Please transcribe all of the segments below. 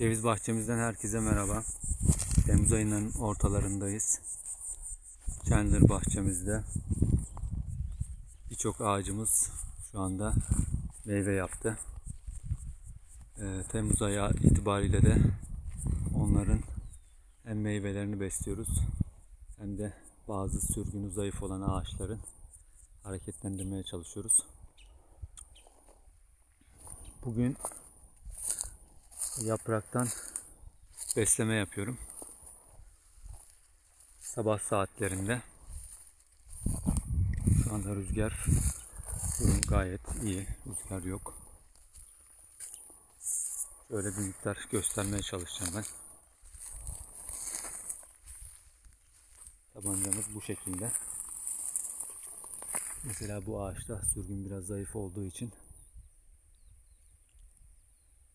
Ceviz bahçemizden herkese merhaba. Temmuz ayının ortalarındayız. Chandler bahçemizde birçok ağacımız şu anda meyve yaptı. Ee, Temmuz ayı itibariyle de onların hem meyvelerini besliyoruz hem de bazı sürgünü zayıf olan ağaçların hareketlendirmeye çalışıyoruz. Bugün yapraktan besleme yapıyorum. Sabah saatlerinde. Şu anda rüzgar durum gayet iyi. Rüzgar yok. Şöyle bir miktar göstermeye çalışacağım ben. Tabancamız bu şekilde. Mesela bu ağaçta sürgün biraz zayıf olduğu için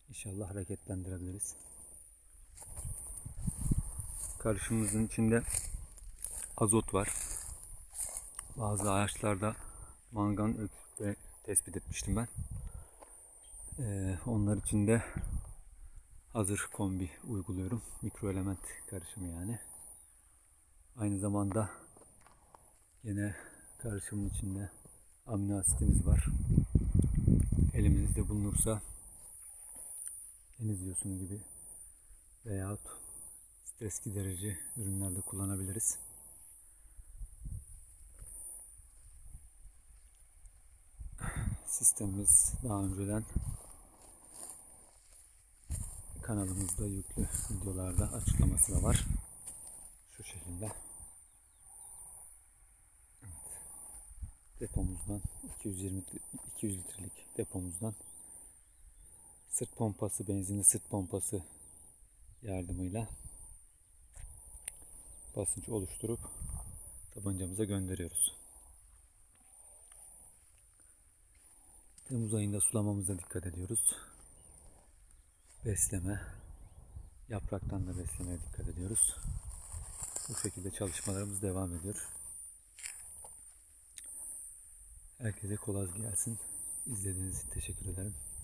İnşallah hareketlendirebiliriz. Karışımımızın içinde azot var. Bazı ağaçlarda mangan öksürükle tespit etmiştim ben. Ee, onlar için de hazır kombi uyguluyorum. Mikro element karışımı yani. Aynı zamanda yine karışımın içinde amino asitimiz var. Elimizde bulunursa deniz yosunu gibi veyahut stres giderici ürünlerde kullanabiliriz. Sistemimiz daha önceden kanalımızda yüklü videolarda açıklaması da var. Şu şekilde. Evet. Depomuzdan 220 200 litrelik depomuzdan sırt pompası, benzinli sırt pompası yardımıyla basınç oluşturup tabancamıza gönderiyoruz. Temmuz ayında sulamamıza dikkat ediyoruz. Besleme, yapraktan da beslemeye dikkat ediyoruz. Bu şekilde çalışmalarımız devam ediyor. Herkese kolay gelsin. İzlediğiniz için teşekkür ederim.